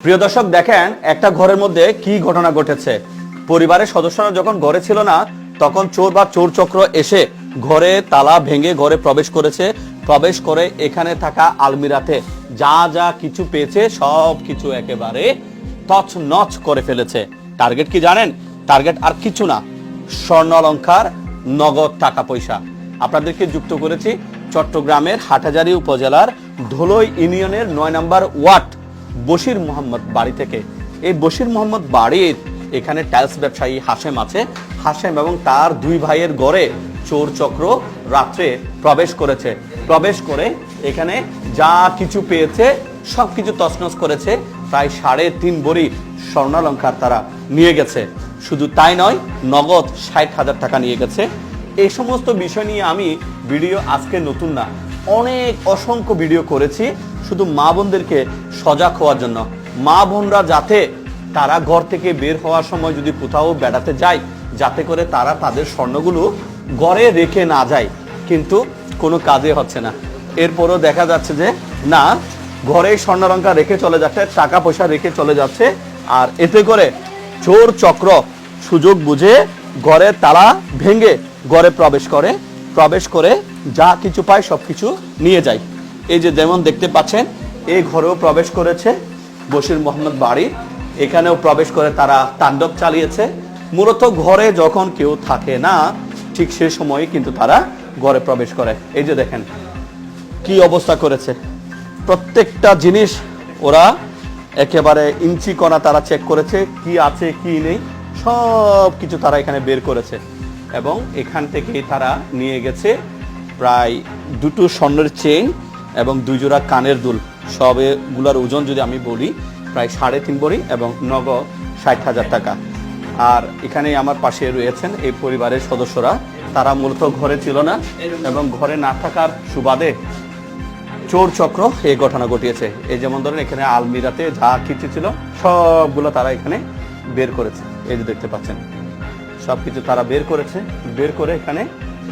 প্রিয় দর্শক, দেখেন, একটা ঘরের মধ্যে কি ঘটনা ঘটেছে। পরিবারের সদস্যরা যখন ঘরে ছিল না, তখন চোর বা চোর চক্র এসে ঘরে তালা ভেঙে ঘরে প্রবেশ করেছে। প্রবেশ করে এখানে থাকা আলমিরাতে যা যা কিছু পেয়েছে, সব কিছু একেবারে তছ করে ফেলেছে। টার্গেট কি জানেন? টার্গেট আর কিছু না, স্বর্ণ অলংকার, নগদ টাকা পয়সা। আপনাদেরকে যুক্ত করেছি চট্টগ্রামের হাটহাজারী উপজেলার ধুলই ইউনিয়নের নয় নম্বর ওয়ার্ড বশির মোহাম্মদ বাড়ি থেকে। এই বশির মোহাম্মদ বাড়ির এখানে টাইলস ব্যবসায়ী হাসেম আছে। হাসেম এবং তার দুই ভাইয়ের গড়ে চোর চক্র রাত্রে প্রবেশ করেছে। প্রবেশ করে এখানে যা কিছু পেয়েছে সব কিছু তছনছ করেছে। প্রায় সাড়ে তিন বড়ি স্বর্ণালঙ্কার তারা নিয়ে গেছে। শুধু তাই নয়, নগদ ষাট হাজার টাকা নিয়ে গেছে। এই সমস্ত বিষয় নিয়ে আমি ভিডিও আজকে নতুন না, অনেক অসংখ্য ভিডিও করেছি। শুধু মা বোনদেরকে সজাগ হওয়ার জন্য। মা বোনরা যাতে তারা ঘর থেকে বের হওয়ার সময় যদি কোথাও বেড়াতে যায়, যাতে করে তারা তাদের স্বর্ণগুলো ঘরে রেখে না যায়। কিন্তু কোনো কাজে হচ্ছে না। এরপরও দেখা যাচ্ছে যে, না ঘরে স্বর্ণালঙ্কার রেখে চলে যাচ্ছে টাকা পয়সা রেখে চলে যাচ্ছে, আর এতে করে চোর চক্র সুযোগ বুঝে ঘরে তালা ভেঙে ঘরে প্রবেশ করে প্রবেশ করে যা কিছু পায় সব কিছু নিয়ে যায়। এই যে যেমন দেখতে পাচ্ছেন এই ঘরেও প্রবেশ করেছে বশির মোহাম্মদ বাড়ি। এখানেও প্রবেশ করে তারা তাণ্ডব চালিয়েছে। মূলত ঘরে যখন কেউ থাকে না, ঠিক সে সময় কিন্তু তারা ঘরে প্রবেশ করে। এই যে দেখেন, কি অবস্থা করেছে। প্রত্যেকটা জিনিস ওরা একেবারে ইঞ্চি কণা তারা চেক করেছে, কি আছে, কি নেই, সব কিছু তারা এখানে বের করেছে। এবং এখান থেকে তারা নিয়ে গেছে প্রায় দুটো স্বর্ণের চেইন এবং দুই জোড়া কানের দুল। সবগুলোর ওজন যদি আমি বলি, প্রায় সাড়ে তিন বড়ি এবং নগদ ষাট হাজার টাকা। আর এখানে আমার পাশে রয়েছেন এই পরিবারের সদস্যরা। তারা মূলত ঘরে ছিল না এবং ঘরে না থাকার সুবাদে চোর চক্র এই ঘটনা ঘটিয়েছে। এই যেমন ধরেন, এখানে আলমিরাতে যা কিছু ছিল, সবগুলো তারা এখানে বের করেছে। এই যে দেখতে পাচ্ছেন সব কিছু তারা বের করেছে। বের করে এখানে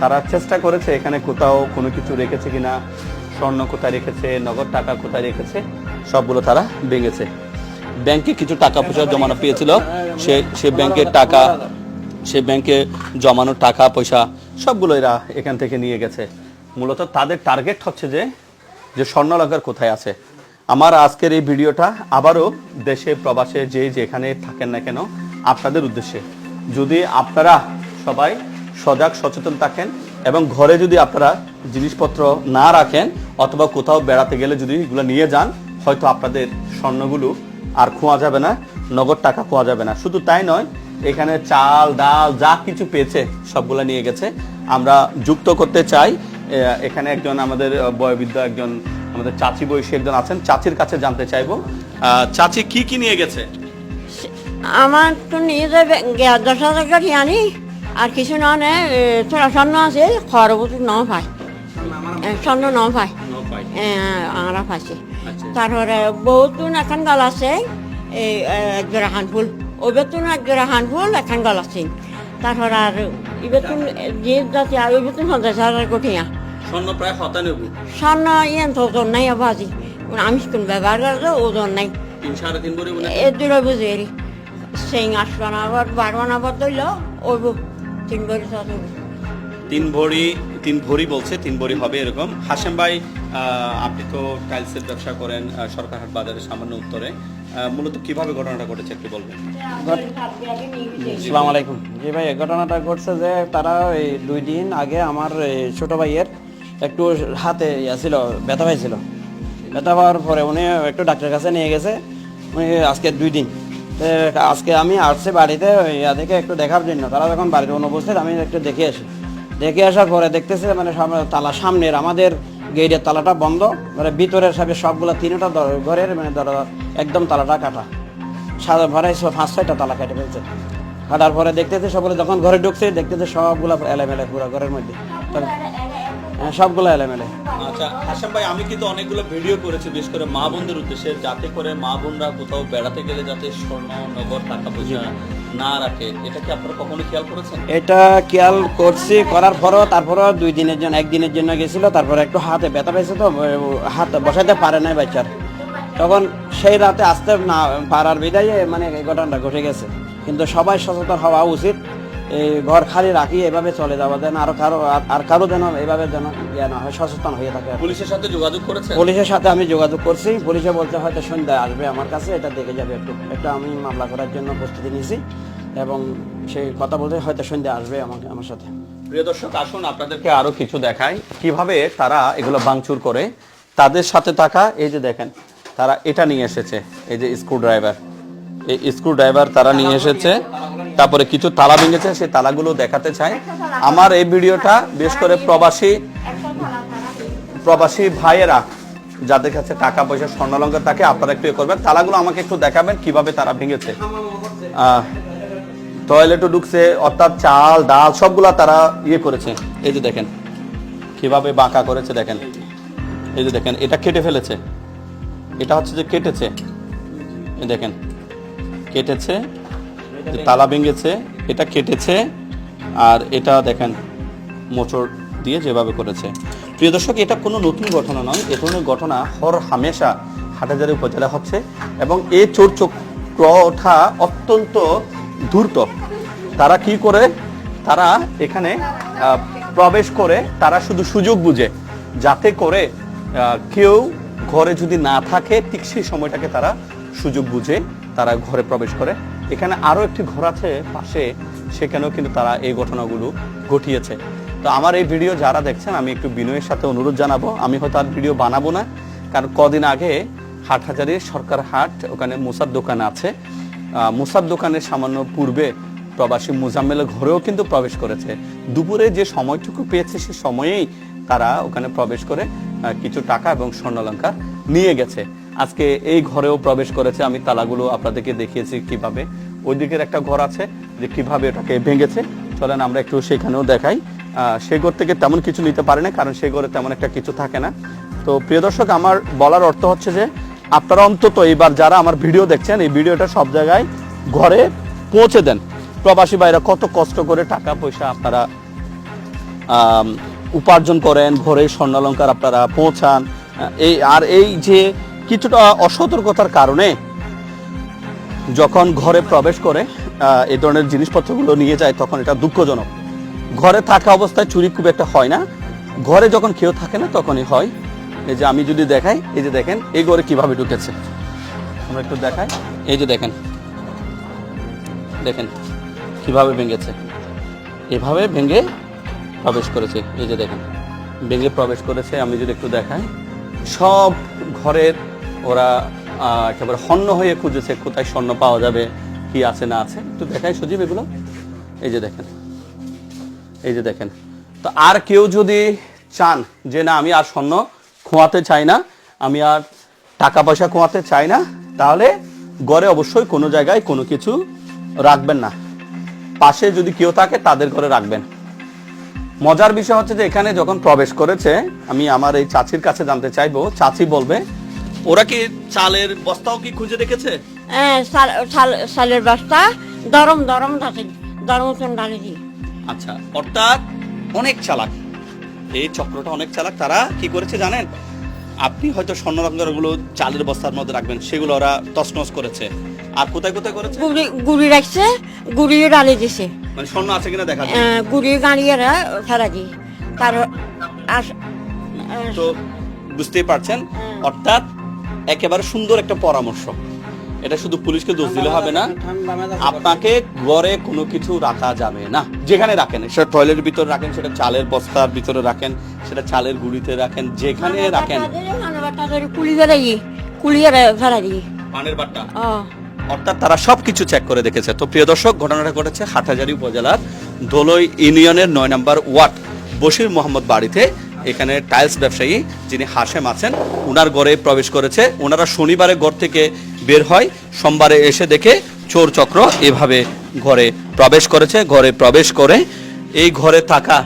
তারা চেষ্টা করেছে এখানে কোথাও কোনো কিছু রেখেছে কিনা। স্বর্ণ কোথায় রেখেছে, নগদ টাকা কোথায় রেখেছে, সবগুলো তারা ভেঙেছে। ব্যাংকে কিছু টাকা পয়সা জমানো পেয়েছিল, সে সে ব্যাংকের টাকা, সে ব্যাংকে জমানো টাকা পয়সা সবগুলো এরা এখান থেকে নিয়ে গেছে। মূলত তাদের টার্গেট হচ্ছে যে যে স্বর্ণলঙ্কার কোথায় আছে। আমার আজকের এই ভিডিওটা আবারও দেশে, প্রবাসে যে যেখানে থাকেন না কেন, আপনাদের উদ্দেশ্যে। যদি আপনারা সবাই সজাগ, সচেতন থাকেন এবং ঘরে যদি আপনারা জিনিসপত্র না রাখেন অথবা কোথাও বেড়াতে গেলে যদি এগুলো নিয়ে যান, হয়তো আপনাদের স্বর্ণগুলো আর খোঁয়া যাবে না, নগদ টাকা খোয়া যাবে না। শুধু তাই নয়, এখানে চাল, ডাল, যা কিছু পেয়েছে, সবগুলো নিয়ে গেছে। আমরা যুক্ত করতে চাই এখানে একজন আমাদের বয়বৃদ্ধ একজন, আমাদের চাচি বয়সী একজন আছেন, চাচির কাছে জানতে চাইব। চাচি কি কি নিয়ে গেছে? আমার তো নিয়ে যাবে দশ হাজার আনি? আর কিছু না নে থোড়া স্বর্ণ আছে খরবত ন পাই এ, স্বর্ণ ন পাই আমরা পাইছি তারপরে বহুতুন এখন গল আছে এই একজোড়া হানফুল ওই বেতুন একজোড়া হানফুল এখন গল আছে। তারপর আর এই বেতুন যে যাতে আর ওই বেতুন পঞ্চাশ হাজার কোটিয়া স্বর্ণ প্রায় শতানব্বই স্বর্ণ ইয়েন তো ওজন নাই বাজি আমি কোন ব্যবহার করলে ওজন নাই। তিন সাড়ে তিন বড়ি এ দূরে বুঝে সিং আসবান আবার বারবান আবার ধরল ওইব। তিন সাথে তিন ভরি তিন ভরি বলছে তিন ভরি হবে এরকম। হাসেম ভাই আপনি তো টাইলসের ব্যবসা করেন আহ, সরকারহাট বাজারের সামান্য উত্তরে। মূলত কীভাবে ঘটনাটা ঘটেছে একটু বলবেন? আসসালামু আলাইকুম। জি ভাই ঘটনাটা ঘটছে যে তারা এই দুই দিন আগে আমার এই ছোট ভাইয়ের একটু হাতে ইয়া ছিল ব্যথা হয়েছিল ব্যথা পাওয়ার পরে উনি একটু ডাক্তারের কাছে নিয়ে গেছে। উনি আজকে দুই দিন। আজকে আমি আসছি বাড়িতে, ওই ইয়া একটু দেখার জন্য। তারা যখন বাড়িতে অনুপস্থিত আমি একটু দেখে আসি। দেখে আসার পরে দেখতেছি মানে তালা, সামনের, আমাদের গেটের তালাটা বন্ধ। মানে ভিতরের সাথে সবগুলো তিনটা ঘরের মানে ধরো, একদম তালাটা কাটা। সাদা সব পাঁচ ছয়টা তালা কেটে ফেলছে। কাটার পরে দেখতেছি সবগুলো, যখন ঘরে ঢুকছে, দেখতেছি সবগুলো এলেমেলে পুরো ঘরের মধ্যে। সবগুলো এলেমেলে। আচ্ছা হাসাম ভাই আমি কিন্তু অনেকগুলো ভিডিও করেছি বিশেষ করে মা বোনদের উদ্দেশ্যে যাতে করে মা বোনরা কোথাও বেড়াতে গেলে যাতে স্বর্ণ নগদ টাকা পয়সা না রাখে। এটা কি আপনারা কখনো খেয়াল করেছেন? এটা খেয়াল করছি করার পরও তারপরও দুই দিনের জন্য একদিনের জন্য গেছিল তারপরে একটু হাতে ব্যথা পেয়েছে তো হাত বসাতে পারে নাই বাচ্চার। তখন সেই রাতে আসতে না পারার বিদায়ে মানে ঘটনাটা ঘটে গেছে। কিন্তু সবাই সচেতন হওয়া উচিত। ঘর খালি রাখি এভাবে চলে যাওয়া যেন আরও কারও আর- কারও যেন এভাবে যেন ইয়ে না হয় সচেতন হয়ে থাকে। পুলিশের সাথে যোগাযোগ করেছে পুলিশের সাথে আমি যোগাযোগ করছি। পুলিশে বলতে হয়তো সন্ধ্যায় আসবে আমার কাছে এটা দেখে যাবে একটু। একটা আমি মামলা করার জন্য প্রস্তুতি নিয়েছি এবং সেই কথা বলতে হয়তো সন্ধ্যায় আসবে আমাকে আমার সাথে। প্রিয় দর্শক আসুন আপনাদেরকে আরও কিছু দেখাই। কীভাবে তারা এগুলো ভাঙচুর করে? তাদের সাথে থাকা এই যে দেখেন তারা এটা নিয়ে এসেছে এই যে স্ক্রু ড্রাইভার এই স্ক্রু ড্রাইভার তারা নিয়ে এসেছে। তারপরে কিছু তালা ভেঙেছে, সেই তালাগুলো দেখাতে চাই। আমার এই ভিডিওটা বিশেষ করে প্রবাসী প্রবাসী ভাইয়েরা যাদের কাছে টাকা পয়সা স্বর্ণলঙ্কার থাকে, আপনারা একটু করবেন। তালাগুলো আমাকে একটু দেখাবেন কীভাবে তারা ভেঙেছে। টয়লেটও ঢুকছে, অর্থাৎ চাল, ডাল, সবগুলা তারা ইয়ে করেছে। এই যে দেখেন, কীভাবে বাঁকা করেছে দেখেন। এই যে দেখেন, এটা কেটে ফেলেছে। এটা হচ্ছে যে কেটেছে। দেখেন, কেটেছে। তালা ভেঙেছে এটা কেটেছে আর এটা দেখেন মোচড় দিয়ে যেভাবে করেছে। প্রিয় দর্শক এটা কোনো নতুন ঘটনা নয় এ ধরনের ঘটনা হর হামেশা হাটাজারি উপজেলা হচ্ছে এবং এই চোর চক্র ওঠা অত্যন্ত ধূর্ত। তারা কি করে? তারা এখানে প্রবেশ করে তারা শুধু সুযোগ বুঝে যাতে করে কেউ ঘরে যদি না থাকে ঠিক সেই সময়টাকে তারা সুযোগ বুঝে তারা ঘরে প্রবেশ করে। এখানে আরও একটি ঘর আছে পাশে, সেখানেও কিন্তু তারা এই ঘটনাগুলো ঘটিয়েছে। তো আমার এই ভিডিও যারা দেখছেন, আমি একটু বিনয়ের সাথে অনুরোধ জানাব। আমি হয়তো আর ভিডিও বানাবো না, কারণ কদিন আগে হাটহাজারির সরকার হাট, ওখানে মুসার দোকান আছে। মুসার দোকানের সামান্য পূর্বে প্রবাসী মুজাম্মেলের ঘরেও কিন্তু প্রবেশ করেছে। দুপুরে যে সময়টুকু পেয়েছে, সে সময়েই তারা ওখানে প্রবেশ করে কিছু টাকা এবং স্বর্ণালঙ্কার নিয়ে গেছে। আজকে এই ঘরেও প্রবেশ করেছে। আমি তালাগুলো আপনাদেরকে দেখিয়েছি কীভাবে। ওই দিকের একটা ঘর আছে যে কীভাবে ওটাকে ভেঙেছে। চলেন আমরা একটু সেখানেও দেখাই। সে ঘর থেকে তেমন কিছু নিতে পারে না, কারণ সে ঘরে তেমন একটা কিছু থাকে না। তো প্রিয় দর্শক, আমার বলার অর্থ হচ্ছে যে, আপনারা অন্তত এবার যারা আমার ভিডিও দেখছেন, এই ভিডিওটা সব জায়গায় ঘরে পৌঁছে দেন। প্রবাসী ভাইরা কত কষ্ট করে টাকা, পয়সা আপনারা উপার্জন করেন ভোরে স্বর্ণালঙ্কার আপনারা পৌঁছান। এই, আর এই যে কিছুটা অসতর্কতার কারণে যখন ঘরে প্রবেশ করে এই ধরনের জিনিসপত্রগুলো নিয়ে যায়, তখন এটা দুঃখজনক। ঘরে থাকা অবস্থায় চুরি খুব একটা হয় না। ঘরে যখন কেউ থাকে না, তখনই হয়। এই যে আমি যদি দেখাই, এই যে দেখেন, এই ঘরে কীভাবে ঢুকেছে। আমরা একটু দেখাই। এই যে দেখেন দেখেন কীভাবে ভেঙেছে। এভাবে ভেঙে প্রবেশ করেছে। এই যে দেখেন, ভেঙে প্রবেশ করেছে। আমি যদি একটু দেখাই, সব ঘরের ওরা একেবারে হন্য হয়ে খুঁজেছে কোথায় স্বর্ণ পাওয়া যাবে, কি আছে না আছে। একটু দেখাই সজীব এগুলো। এই যে দেখেন, এই যে দেখেন। তো আর কেউ যদি চান যে না, আমি আর স্বর্ণ খোঁয়াতে চাই না, আমি আর টাকা পয়সা খোয়াতে চাই না, তাহলে ঘরে অবশ্যই কোনো জায়গায় কোনো কিছু রাখবেন না। পাশে যদি কেউ থাকে, তাদের ঘরে রাখবেন। মজার বিষয় হচ্ছে যে, এখানে যখন প্রবেশ করেছে, আমি আমার এই চাচির কাছে জানতে চাইব, চাচি বলবে ওরা কি চালের বস্তাও কি খুঁজে রেখেছে হ্যাঁ চাল চাল- চালের বস্তা দরম দরম আছে দরম চুন ডালি আচ্ছা অর্থাৎ অনেক চালাক। এই চক্রটা অনেক চালাক তারা কি করেছে জানেন? আপনি হয়তো স্বর্ণরঙ্গেরগুলো চালের বস্তার মধ্যে রাখবেন সেগুলো ওরা তছনছ করেছে। আর কোথায় কোথায় করেছে? গুড়ি গুড়ি রাখছে গুড়িও ডালি দিছে মানে স্বর্ণ আছে কিনা দেখা আহ, গুড়ি গাড়িয়ে ফেলা দি তার তো বুঝতেই পারছেন? অর্থাৎ একেবারে সুন্দর একটা পরামর্শ। এটা শুধু পুলিশকে দোষ দিলে হবে না আপনাকে ঘরে কোনো কিছু রাখা যাবে না। যেখানে রাখেন সেটা টয়লেটের ভিতরে রাখেন সেটা চালের বস্তার ভিতরে রাখেন সেটা চালের গুড়িতে রাখেন যেখানে রাখেন। পানের বাট্টা অর্থাৎ তারা সবকিছু চেক করে দেখেছে। তো প্রিয় দর্শক ঘটনাটা ঘটেছে হাটহাজারী উপজেলার দোলই ইউনিয়নের নয় নম্বর ওয়ার্ড বশির মোহাম্মদ বাড়িতে। এখানে টাইলস ব্যবসায়ী যিনি হাসেম আছেন, উনার ঘরে প্রবেশ করেছে। ওনারা শনিবারে ঘর থেকে বের হয়, সোমবারে এসে দেখে চোর চক্র এভাবে ঘরে প্রবেশ করেছে। ঘরে প্রবেশ করে এই ঘরে থাকা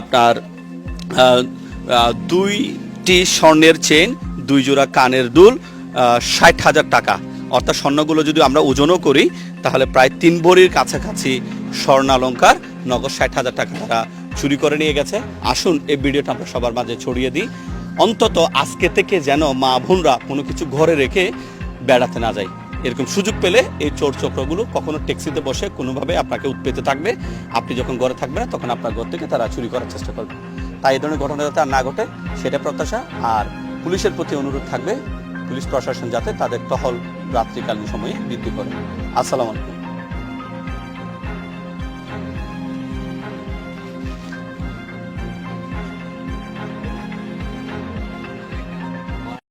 আপনার দুইটি স্বর্ণের চেন দুই জোড়া কানের দুল ষাট হাজার টাকা। অর্থাৎ স্বর্ণগুলো যদি আমরা ওজনও করি, তাহলে প্রায় তিন ভরির কাছাকাছি স্বর্ণালঙ্কার, নগদ ষাট হাজার টাকা তারা চুরি করে নিয়ে গেছে। আসুন, এই ভিডিওটা আমরা সবার মাঝে ছড়িয়ে দিই। অন্তত আজকে থেকে যেন মা বোনরা কোনো কিছু ঘরে রেখে বেড়াতে না যায়। এরকম সুযোগ পেলে এই চোর চক্রগুলো কখনো ট্যাক্সিতে বসে কোনোভাবে আপনাকে উৎপেতে থাকবে। আপনি যখন ঘরে থাকবেন তখন আপনার ঘর থেকে তারা চুরি করার চেষ্টা করবে। তাই এই ধরনের ঘটনা যাতে আর না ঘটে, সেটা প্রত্যাশা। আর পুলিশের প্রতি অনুরোধ থাকবে, পুলিশ প্রশাসন যাতে তাদের টহল রাত্রিকালীন সময়ে বৃদ্ধি করে। আসসালামু আলাইকুম।